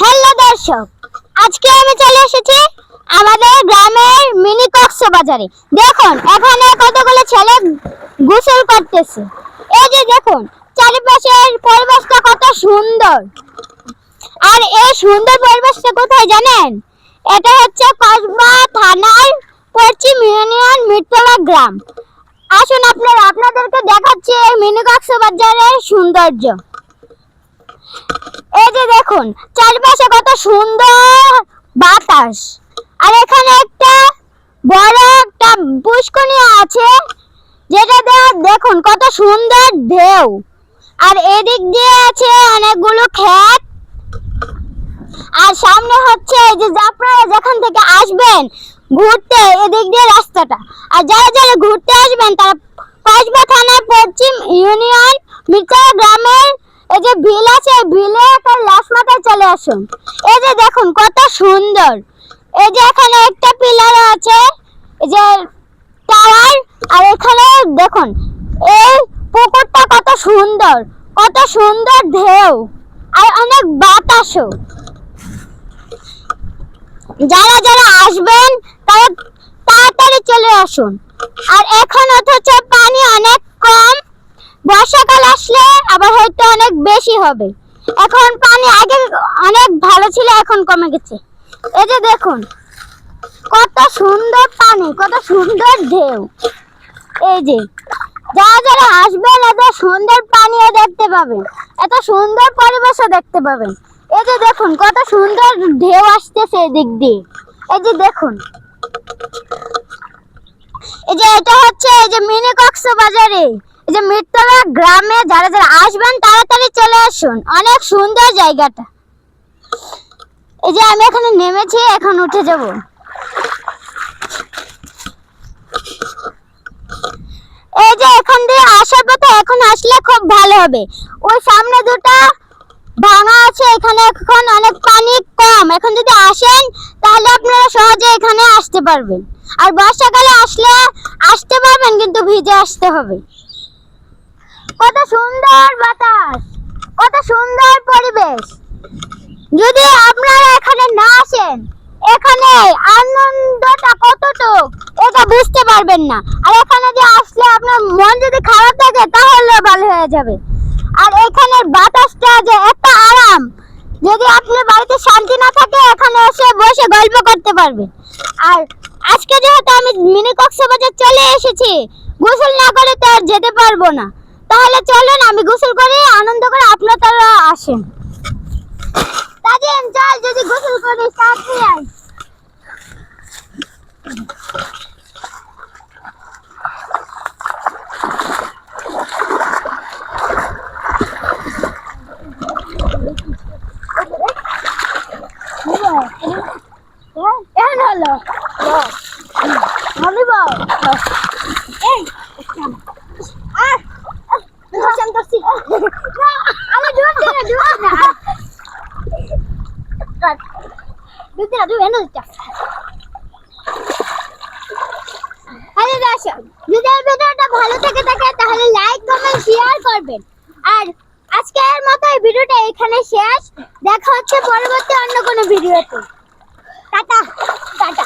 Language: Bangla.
হ্যালো দর্শক, আজকে আমি চলে এসেছি আমাদের গ্রামের মিনি কক্সবাজারে দেখুন, এখানে কতগুলো ছেলে গোসল করতেছে। এই যে দেখুন, চারিপাশের পরিবেশটা কত সুন্দর। আর এই সুন্দর পরিবেশটা কোথায় জানেন? এটা হচ্ছে কসবা থানার পশ্চিম ইউনিয়ন মিরতলা গ্রাম। আসুন আপনারা, আপনাদেরকে দেখাচ্ছি এই মিনি কক্সবাজারের সৌন্দর্য। এই যে দেখুন, চারপাশে কত সুন্দর বাতাস। আর এখানে একটা বড় একটা পুষ্করণী আছে, যেটা দেখুন, কত সুন্দর ঢেউ। আর এদিক দিয়ে আছে অনেকগুলো ক্ষেত। আর সামনে হচ্ছে যে আপনারা যেখান থেকে আসবেন ঘুরতে, এদিক দিয়ে রাস্তাটা। আর যারা যারা ঘুরতে আসবেন, তারা কসবা থানার পশ্চিম ইউনিয়ন মির্চা গ্রামের এই যে বিল আছে বিলে একটা লাশ মাথায় চলে আসুন। এই যে দেখুন, কত সুন্দর। এই যে এখানে একটা পিলার আছে, এই যে টাওয়ার, আর এখানে দেখুন, এই পুকুরটা কত সুন্দর কত সুন্দর ঢেউ, আর অনেক বাতাসও। যারা যারা আসবেন, তারা তাড়াতাড়ি চলে আসুন। আর এখন অথচ পানি অনেক কম বর্ষাকাল আসলে আবার হয়তো অনেক বেশি হবে। এখন পানি আগে অনেক ভালো ছিল, এখন কমে গেছে। এই যে দেখুন, কত সুন্দর পানি, কত সুন্দর ঢেউ। এই যে, যারা যারা আসবেন এত সুন্দর পানিও দেখতে পাবেন, এত সুন্দর পরিবেশও দেখতে পাবেন। এই যে দেখুন, কত সুন্দর ঢেউ আসতেছে এদিক দিয়ে। এই যে দেখুন, এই যে এটা হচ্ছে এই যে মিনি কক্সবাজারে যে মিরতলা গ্রামে যারা যারা আসবেন, তাড়াতাড়ি চলে আসুন। অনেক সুন্দর জায়গাটা। এই যে আমি এখানে নেমেছি, এখন উঠে যাব। এই যে এখান দিয়ে আসার পথে এখন আসলে খুব ভালো হবে। ওই সামনে দুটো ভাঙা আছে, এখানে এখন অনেক পানি কম। এখন যদি আসেন, তাহলে আপনারা সহজে এখানে আসতে পারবেন। আর বর্ষাকালে আসলে আসতে পারবেন, কিন্তু ভিজে আসতে হবে। কত সুন্দর বাতাস, কত সুন্দর পরিবেশ। যদি আপনারা এখানে না আসেন, এখানে আনন্দটা কতটুক, এটা বুঝতে পারবেন না। আর এখানে যে আসলে আপনার মন যদি খারাপ থাকে, তাহলে ভালো হয়ে যাবে। আর এখানের বাতাসটা যে এত আরাম, যদি আপনার বাড়িতে শান্তি না থাকে, এখানে এসে বসে গল্প করতে পারবেন। আর আজকে যেহেতু আমি মিনি কক্সবাজার চলে এসেছি, গোসল না করে তো আর যেতে পারব না। তাহলে চলুন আমি গোসল করে আনন্দ করে আপনারা আসেন তাজিম চল যদি গোসল করি তাড়াতাড়ি আয় হলো ভাবি বল এই আর ভাষণ করছি আমি ডুব দিই না ডুব না তাহলে লাইক কমেন্ট শেয়ার করবেন আর আজকের মতো ভিডিওটা এখানে শেষ দেখা হচ্ছে পরবর্তী অন্য কোনো ভিডিওতে টাটা টাটা